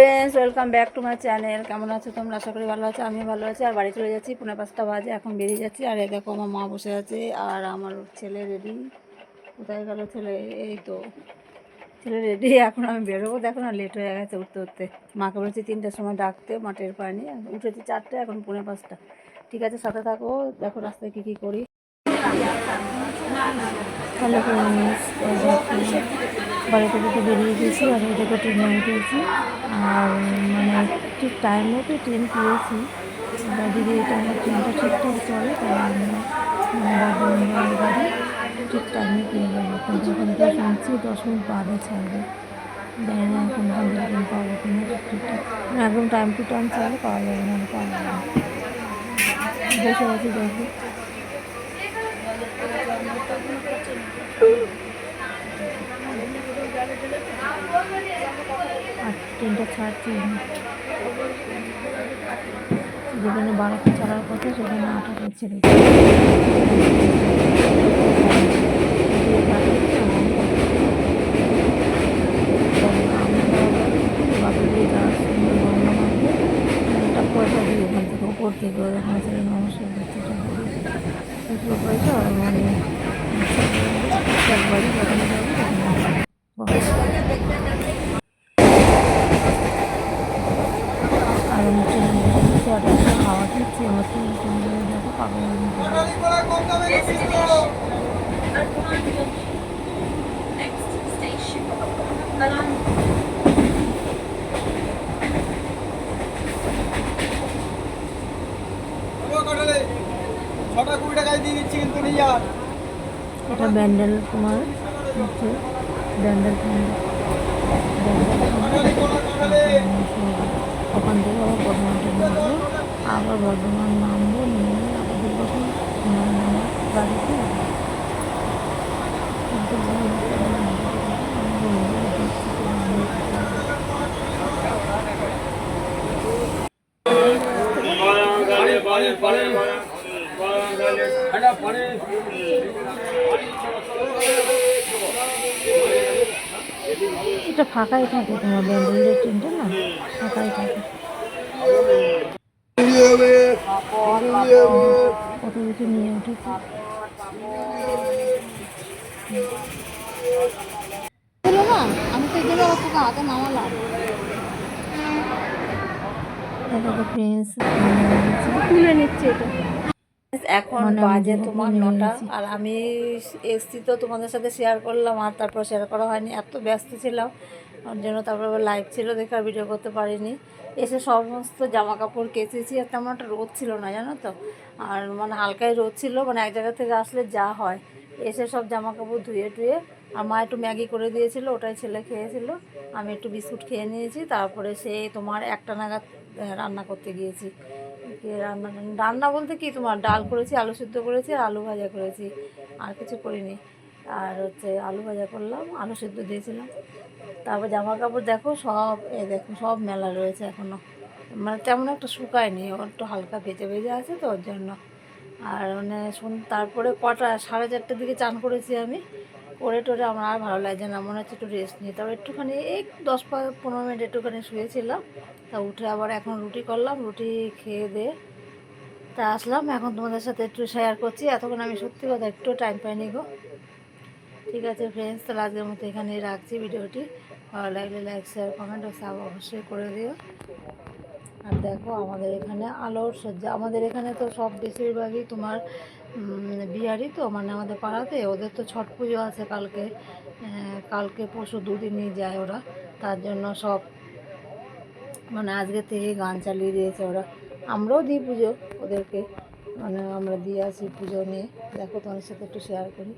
Friends welcome back to my channel কেমন আছো তোমরা? আশা করি ভালো আছো আমি ভালো আছি। আর বাড়ি চলে যাচ্ছি পনেরো পাঁচটা বাজে, এখন বেরিয়ে যাচ্ছি। আর এই দেখো, আমার মা বসে আছে, আর আমার ছেলে রেডি কোথায় গেল ছেলে? এই তো, ছেলে রেডি এখন আমি বেরোবো। দেখো না লেট হয়ে গেছে উঠতে উঠতে। মাকে বলেছি তিনটার সময় ডাকতে মাঠের পানি উঠেছি চারটে, এখন পনেরো পাঁচটা। ঠিক আছে, সাথে থাকো, দেখো রাস্তায় কী কী করি। হ্যালো ফ্রেন্ডস বাড়ি থেকে বেরিয়ে গেছি এই দেখো ট্রেনে উঠেছি আর মানে ঠিক টাইম মতো ট্রেন পেয়েছি। যদি এই টাইমে ট্রেনটা ঠিকঠাক চলে, তাহলে আমি মানে গাড়ি ঠিক টাইমে পেয়ে যাব। কিন্তু এখন তো শুনছি দশ মিনিট বাদে ছাড়বে। জানি না এখন এখন পাবো কিনা ঠিকঠাক। মানে একদম টাইম টু টাইম চলে, পাওয়া যাবে না পাওয়া যাবে না। বসে আছি দেখো আর ট্রেনটা ছাড়ছে যেখানে বারোটা ছাড়ার কথা সেখানে আঠারো ছেড়ে পয়সা দিয়ে ওখান থেকে উপর থেকে ওখানে ছেড়ে নমস্কার পয়সা মানে একবারই ওখানে যাব ওখানে আর আমি ট্রেনে বসে আর একটা হাওয়া দিচ্ছি আমার ট্রেন ট্রেনে দেখো পাগল হয়ে গেছে। ছটা কুড়ি টাকায় দিয়ে দিচ্ছি কিন্তু নিয়ে যা এটা ব্যান্ডেল তোমার হচ্ছে ব্যান্ডেল ওখান থেকে আবার বর্ধমান আবার বর্ধমান নামবো নিয়ে আবার দুর্গাপুর আমার নামার গাড়িতে যাব। কিন্তু বড় একটা গাড়ি আমি বলব, দেখছি তো আমি এটা ফাঁকাই থাকে তোমার ব্যান্ডেলের ট্রেনটা না? ফাঁকাই থাকে কত কিছু নিয়ে উঠেছে। হলো না আমি তো এই জন্য হাতে নামালাম। তুলে নিচ্ছে এটা। এখন মানে বাজে তোমার নটা আর আমি এসছি তো তোমাদের সাথে শেয়ার করলাম আর তারপর শেয়ার করা হয়নি এত ব্যস্ত ছিলাম। ওর জন্য তারপর আবার লাইভ ছিল দেখে আর ভিডিও করতে পারিনি। এসে সমস্ত জামা কাপড় কেচেছি, আর তেমন একটা রোদ ছিল না, জানো তো? আর মানে হালকাই রোদ ছিল মানে এক জায়গা থেকে আসলে যা হয়। এসে সব জামা কাপড় ধুয়ে টুয়ে, আর মা একটু ম্যাগি করে দিয়েছিল, ওটাই ছেলে খেয়েছিল। আমি একটু বিস্কুট খেয়ে নিয়েছি, তারপরে সে তোমার একটা নাগাদ রান্না করতে গিয়েছি। রান্না রান্না বলতে কি তোমার? ডাল করেছি, আলু সিদ্ধ করেছি, আর আলু ভাজা করেছি। আর কিছু করিনি। আর হচ্ছে আলু ভাজা করলাম, আলু সেদ্ধ দিয়েছিলাম। তারপর জামা কাপড় দেখো সব এ দেখো সব মেলা রয়েছে এখনও মানে তেমন একটা শুকায়নি একটু হালকা ভেজে ভেজে আছে তো ওর জন্য। আর মানে শুন, তারপরে কটা, সাড়ে চারটের দিকে চান করেছি আমি। করে টোরে আমার আর ভালো লাগছে না, মনে হচ্ছে একটু রেস্ট নিই। তারপর একটুখানি, এই দশ পনেরো মিনিট একটুখানি শুয়েছিলাম। তা উঠে আবার এখন রুটি করলাম, রুটি খেয়ে দিয়ে তা আসলাম। এখন তোমাদের সাথে একটু শেয়ার করছি। এতক্ষণ আমি সত্যি কথা একটু টাইম পাইনি গো। ঠিক আছে ফ্রেন্ডস তাহলে আজকের মতো এখানেই রাখছি ভিডিওটি। ভালো লাগলে লাইক শেয়ার কমেন্ট ও সাব অবশ্যই করে দিও। আর দেখো আমাদের এখানে আলোর সজ্জা। আমাদের এখানে তো সব বেশিরভাগই তোমার বিহারি তো মানে আমাদের পাড়াতে। ওদের তো ছট পুজো আছে কালকে। আহ, কালকে পরশু দুদিনই যায় ওরা। তার জন্য সব মানে আজকে থেকে গান চালিয়ে দিয়েছে ওরা। আমরাও দিই পুজো ওদেরকে। মানে আমরা দিয়ে আসি পুজো নিয়ে। দেখো তোমার সাথে একটু শেয়ার করি।